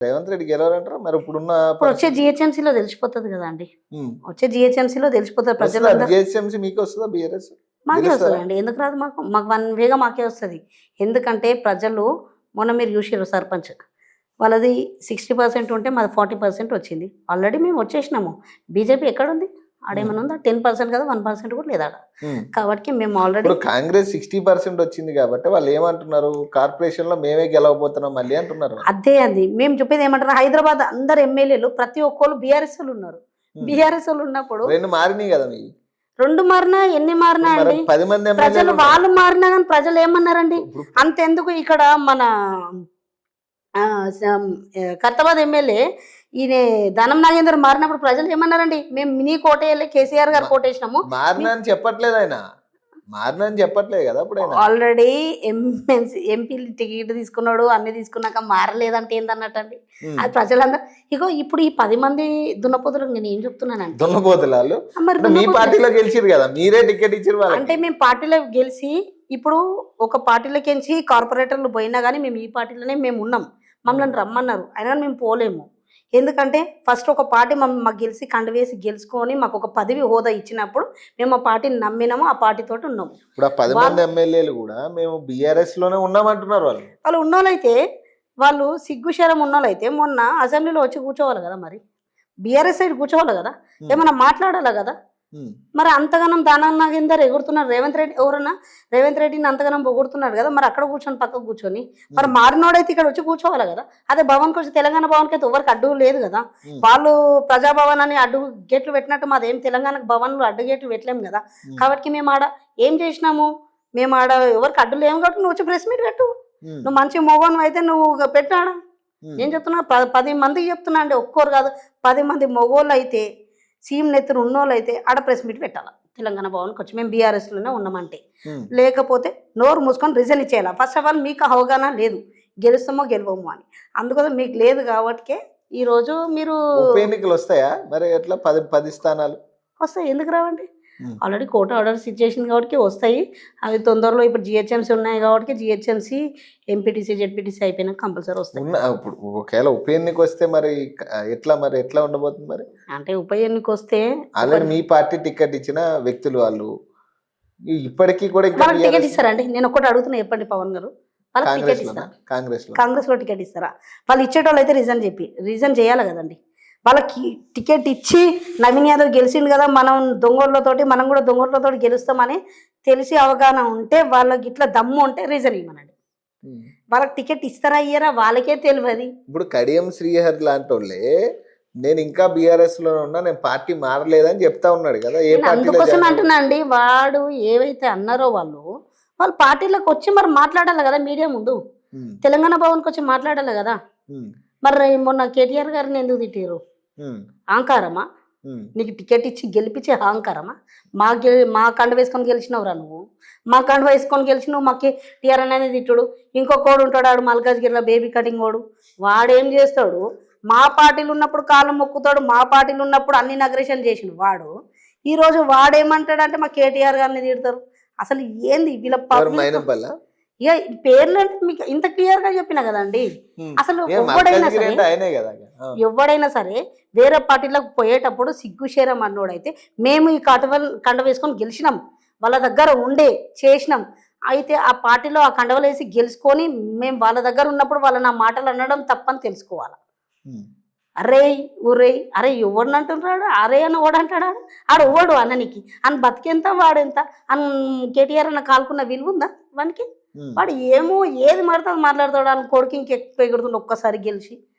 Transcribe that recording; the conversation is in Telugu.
రేవంత్ రెడ్డి గెలవరంటారా మరి ఇప్పుడున్న ఇప్పుడు వచ్చే జిహెచ్ఎంసీలో తెలిసిపోతుంది కదా అండి. ఉమ్. వచ్చే జిహెచ్ఎంసీలో తెలిసిపోతుంది ప్రజలందరూ. జిహెచ్ఎంసీ మీకు వస్తుందా బీఆర్ఎస్? మాకే అండి ఎందుకు రాదు మాకు? మాకు వన్ వేగా మాకే వస్తుంది. ఎందుకంటే ప్రజలు మొన్న మీరు చూసారు సర్పంచ్. వాళ్ళది సిక్స్టీ పర్సెంట్ ఉంటే మాది ఫార్టీ పర్సెంట్ వచ్చింది. ఆల్రెడీ మేము వచ్చేసినాము. బీజేపీ ఎక్కడుంది? ఆడేమైనా ఉందా? టెన్ పర్సెంట్ కదా వన్ పర్సెంట్ కూడా లేదా కాబట్టి మేము ఆల్రెడీ కాంగ్రెస్ సిక్స్టీ పర్సెంట్ వచ్చింది కాబట్టి వాళ్ళు ఏమంటున్నారు? కార్పొరేషన్లో మేమే గెలవబోతున్నాం మళ్ళీ అంటున్నారు అదే అది మేము చెప్పేది ఏమంటారు? హైదరాబాద్ అందరు ఎమ్మెల్యేలు ప్రతి ఒక్కరు బీఆర్ఎస్ వాళ్ళు ఉన్నారు. బీఆర్ఎస్ వాళ్ళు ఉన్నప్పుడు రెండు మారినాయి కదా మీ? రెండు మారినా ఎన్ని మారినా మరి అండి? పది మంది ప్రజలు. వాళ్ళు మారినా కానీ ప్రజలు ఏమన్నారండి? అంతెందుకు ఇక్కడ మన కర్తాబాద్ ఎమ్మెల్యే ఈయన ధనం నాగేందర్ మారినప్పుడు ప్రజలు ఏమన్నారండి? మేము మినీ కోటేయాలి కేసీఆర్ గారు కోటేసినాము. మారినా అని చెప్పట్లేదు ఆయన. మారినా అని చెప్పట్లేదు కదా అప్పుడు ఆల్రెడీ ఎంఎన్సీ ఎంపీ టికెట్ తీసుకున్నాడు అన్ని తీసుకున్నాక మారలేదంటే ఏందన్నట్టండి. అది ప్రజలందరూ ఇగో ఇప్పుడు ఈ పది మంది దున్నపోతులకు నేను ఏం దున్నపోతులు మరి అంటే మీ దున్నపోతులు- పార్టీలో గెలిచిరు కదా మీరే టికెట్ ఇచ్చారు అంటే మేము పార్టీలో గెలిచి ఇప్పుడు ఒక పార్టీలోకించి కార్పొరేటర్లు పోయినా కానీ మేము ఈ పార్టీలోనే మేము ఉన్నాం. మమ్మల్ని రమ్మన్నారు. అయినా మేము పోలేము. ఎందుకంటే ఫస్ట్ ఒక పార్టీ మాకు గెలిచి కండవేసి గెలుచుకొని మాకు ఒక పదవి హోదా ఇచ్చినప్పుడు మేము ఆ పార్టీని నమ్మినాము ఆ పార్టీతో ఉన్నాము ఇప్పుడు ఆ పది మంది ఎమ్మెల్యేలు కూడా మేము బీఆర్ఎస్లోనే ఉన్నామంటున్నారు వాళ్ళు వాళ్ళు ఉన్నోళ్ళైతే వాళ్ళు సిగ్గుశరం ఉన్నోళ్ళైతే మొన్న అసెంబ్లీలో వచ్చి కూర్చోవాలి కదా మరి బీఆర్ఎస్ సైడ్ కూర్చోవాలి కదా ఉమ్. ఏమన్నా మాట్లాడాలి కదా. మరి అంతగానం దానం నాగేందర్ ఎగురుతున్నారు. రేవంత్ రెడ్డి ఎవరన్నా? రేవంత్ రెడ్డిని అంతగానం పొగుడుతున్నాడు కదా మరి అక్కడ కూర్చొని పక్కకు కూర్చొని మరి మారినోడైతే ఇక్కడ వచ్చి కూర్చోవాలి కదా. అదే భవన్కి వచ్చి తెలంగాణ భవన్కి అయితే ఎవరికి అడ్డు లేదు కదా. వాళ్ళు ప్రజాభవన్ అని అడ్డు గేట్లు పెట్టినట్టు మాదేం తెలంగాణ భవన్లు అడ్డు గేట్లు పెట్టలేము కదా. కాబట్టి మేము ఆడ ఏం చేసినాము? మేము ఆడ ఎవరికి అడ్డు లేము కాబట్టి నువ్వు వచ్చి ప్రెస్ మీట్ పెట్టు. నువ్వు మంచి మోగోను అయితే నువ్వు పెట్టాడా ఉమ్. ఏం చెప్తున్నా? పది మందికి చెప్తున్నా అండి ఒక్కోరు కాదు. పది మంది మొగోళ్ళు అయితే సీఎం నెత్తురు ఉన్నోళ్ళు అయితే ఆడ ప్రెస్ మీట్ పెట్టాలి? తెలంగాణ భవన్కి వచ్చి మేము బీఆర్ఎస్లోనే ఉన్నామంటే. లేకపోతే నోరు మూసుకొని రిజన్ ఇచ్చేయాలి? ఫస్ట్ ఆఫ్ ఆల్ మీకు అవగాహన లేదు. గెలుస్తామో గెలవము అని. అందుకోసం మీకు లేదు కాబట్టికే ఈరోజు మీరు ఎన్నికలు వస్తాయా? మరి ఎట్లా? పది పది స్థానాలు. వస్తాయి. ఎందుకు రావండి. ఆల్రెడీ కోర్టు ఆర్డర్స్ ఇచ్చేసింది కాబట్టి వస్తాయి. అవి తొందరలో ఇప్పుడు జిహెచ్ఎంసీ ఉన్నాయి కాబట్టి జిహెచ్ఎంసీ ఎంపీటీసీ జెడ్పీటీసీ అయిపోయినాక కంపల్సరీ వస్తాయి. ఇప్పుడు ఒకవేళ ఉప ఎన్నిక వస్తే మరి ఎట్లా మరి ఎట్లా ఉండబోతుంది మరి? అంటే ఉప ఎన్నిక వస్తే ఆల్రెడీ మీ పార్టీ టికెట్ ఇచ్చిన వ్యక్తులు వాళ్ళు ఇప్పటికీ కూడా టికెట్ ఇస్తారండి. నేను ఒకటి అడుగుతున్నా చెప్పండి పవన్ గారు. వాళ్ళకి టికెట్ ఇస్తారా? కాంగ్రెస్లో టికెట్ ఇస్తారా? వాళ్ళు ఇచ్చేటోళ్ళు అయితే రీజన్ చెప్పి రీజన్ చేయాలి కదండి. వాళ్ళకి టికెట్ ఇచ్చి నవీన్ యాదవ్ గెలిచిండు కదా మనం దొంగోళ్ళతోటి మనం కూడా దొంగోళ్ళతోటి గెలుస్తామని తెలిసి అవగాహన ఉంటే వాళ్ళకి ఇట్లా దమ్ము ఉంటే రీజన్ ఇవ్వనండి. వాళ్ళకి టికెట్ ఇస్తారా ఇయ్యరా వాళ్ళకే తెలియదు. ఇప్పుడు కడియం శ్రీహరి లాంటి వాళ్ళే నేను ఇంకా బీఆర్ఎస్లో ఉన్నా నేను పార్టీ మారలేదని చెప్తా ఉన్నాడు కదా ఏ అందుకోసం అంటున్నా అండి వాడు ఏవైతే అన్నారో వాళ్ళు వాళ్ళు పార్టీలోకి వచ్చి మరి మాట్లాడాలి కదా మీడియా ముందు. తెలంగాణ భవన్కి వచ్చి మాట్లాడాలి కదా. మరి మొన్న కేటీఆర్ గారిని ఎందుకు తిట్టారు అహంకారమా? నీకు టికెట్ ఇచ్చి గెలిపించే అహంకారమా? మా గె మా కండ వేసుకొని గెలిచినవురా నువ్వు? మా కండ వేసుకొని గెలిచినావు మాకు టీఆర్ అనేది తిట్టుడు ఇంకో కోడు ఉంటాడు ఆడు మల్కాజ్గిరిలో బేబీ కటింగ్ వాడు. వాడేం చేస్తాడు? మా పార్టీలు ఉన్నప్పుడు కాలం మొక్కుతాడు మా పార్టీలు ఉన్నప్పుడు అన్ని నగరేషన్ చేసిన వాడు. ఈరోజు వాడేమంటాడంటే మా కేటీఆర్ గారిని తిడతారు. అసలు ఏంది వీళ్ళ ఇక పేర్లు అంటే మీకు ఇంత క్లియర్గా చెప్పిన కదండి. అసలు ఎవడైనా సరే. ఎవడైనా సరే వేరే పార్టీలకు పోయేటప్పుడు సిగ్గుశేరం అన్నోడైతే మేము ఈ కండవ కండ వేసుకొని గెలిచినాం. వాళ్ళ దగ్గర ఉండే చేసినాం. అయితే ఆ పార్టీలో ఆ కండవలు వేసి గెలుచుకొని మేము వాళ్ళ దగ్గర ఉన్నప్పుడు వాళ్ళ నా మాటలు అనడం తప్పని తెలుసుకోవాలి. అరే ఊరే అరే ఎవడిని అంటున్నాడు? అరే అని ఓడు అంటాడా? ఆడు ఓడు అన్ననికి? అని బతికెంత వాడెంత? అని కేటీఆర్ అన్న కాలుకున్న విలువ ఉందా వానికి. వాడు ఏమో ఏది మాట్లాడుతాడు మాట్లాడతాడు. వాళ్ళ కొడుకు ఇంకెక్కువ ఒక్కసారి గెలిచి.